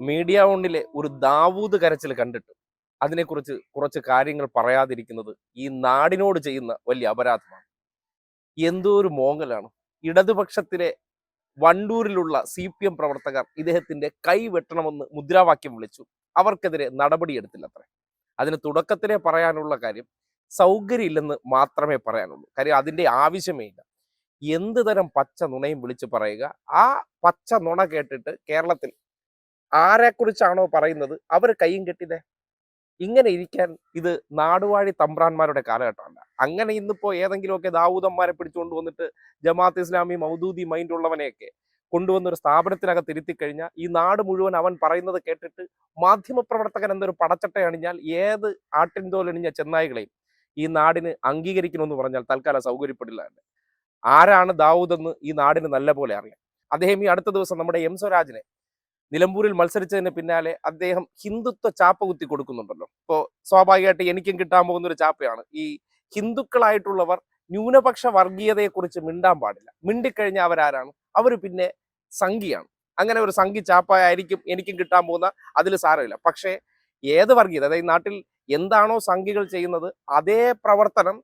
Media ഓണിലെ ഒരു ദാവൂദ് കരച്ചിൽ കണ്ടിട്ട് അതിനെക്കുറിച്ച് കുറച്ച് കാര്യങ്ങൾ പറയാതിരിക്കുന്നത് ഈ നാടിനോട് ചെയ്യുന്ന വലിയ അപരാധമാണ്. എന്തോ ഒരു മോങ്ങലാണ്. ഇടതുപക്ഷത്തിലെ വണ്ടൂരിലുള്ള സി പി എം പ്രവർത്തകർ ഇദ്ദേഹത്തിന്റെ കൈ വെട്ടണമെന്ന് മുദ്രാവാക്യം വിളിച്ചു. അവർക്കെതിരെ നടപടിയെടുത്തില്ലത്രേ. അതിന് തുടക്കത്തിലെ പറയാനുള്ള കാര്യം സൗകര്യമില്ലെന്ന് മാത്രമേ പറയാനുള്ളൂ. കാര്യം അതിന്റെ ആവശ്യമേ ഇല്ല. എന്ത് തരം പച്ച നുണയും വിളിച്ചു പറയുക? ആ പച്ച നുണ കേട്ടിട്ട് കേരളത്തിൽ ആരെക്കുറിച്ചാണോ പറയുന്നത് അവർ കൈയും കെട്ടിതേ ഇങ്ങനെ ഇരിക്കാൻ ഇത് നാടുവാഴി തമ്പ്രാന്മാരുടെ കാലഘട്ടമല്ല. അങ്ങനെ ഇന്നിപ്പോ ഏതെങ്കിലുമൊക്കെ ദാവൂദന്മാരെ പിടിച്ചുകൊണ്ട് വന്നിട്ട് ജമാഅത്ത് ഇസ്ലാമി മൗദൂദി മൈൻഡ് ഉള്ളവനെയൊക്കെ കൊണ്ടുവന്നൊരു സ്ഥാപനത്തിനകത്ത് ഇരുത്തി കഴിഞ്ഞാൽ ഈ നാട് മുഴുവൻ അവൻ പറയുന്നത് കേട്ടിട്ട് മാധ്യമപ്രവർത്തകൻ എന്നൊരു പടച്ചട്ട അണിഞ്ഞാൽ ഏത് ആട്ടിൻതോലണിഞ്ഞ ചെന്നായികളെയും ഈ നാടിന് അംഗീകരിക്കണമെന്ന് പറഞ്ഞാൽ തൽക്കാലം സൗകര്യപ്പെടില്ല ആരാണ് ദാവൂദ് എന്ന് ഈ നാടിന് നല്ല പോലെ അറിയാം. അദ്ദേഹം ഈ അടുത്ത ദിവസം നമ്മുടെ എം സ്വരാജിനെ നിലമ്പൂരിൽ മത്സരിച്ചതിന് പിന്നാലെ അദ്ദേഹം ഹിന്ദുത്വ ചാപ്പ കുത്തി കൊടുക്കുന്നുണ്ടല്ലോ. ഇപ്പോൾ സ്വാഭാവികമായിട്ട് എനിക്കും കിട്ടാൻ പോകുന്ന ഒരു ചാപ്പയാണ്. ഈ ഹിന്ദുക്കളായിട്ടുള്ളവർ ന്യൂനപക്ഷ വർഗീയതയെക്കുറിച്ച് മിണ്ടാൻ പാടില്ല. മിണ്ടിക്കഴിഞ്ഞാൽ അവരാരാണ്? അവർ പിന്നെ സംഘിയാണ്. അങ്ങനെ ഒരു സംഘി ചാപ്പായിരിക്കും എനിക്കും കിട്ടാൻ പോകുന്ന അതിൽ സാരമില്ല. പക്ഷേ ഏത് വർഗീയത? അതായത് നാട്ടിൽ എന്താണോ സംഘികൾ ചെയ്യുന്നത് അതേ പ്രവർത്തനം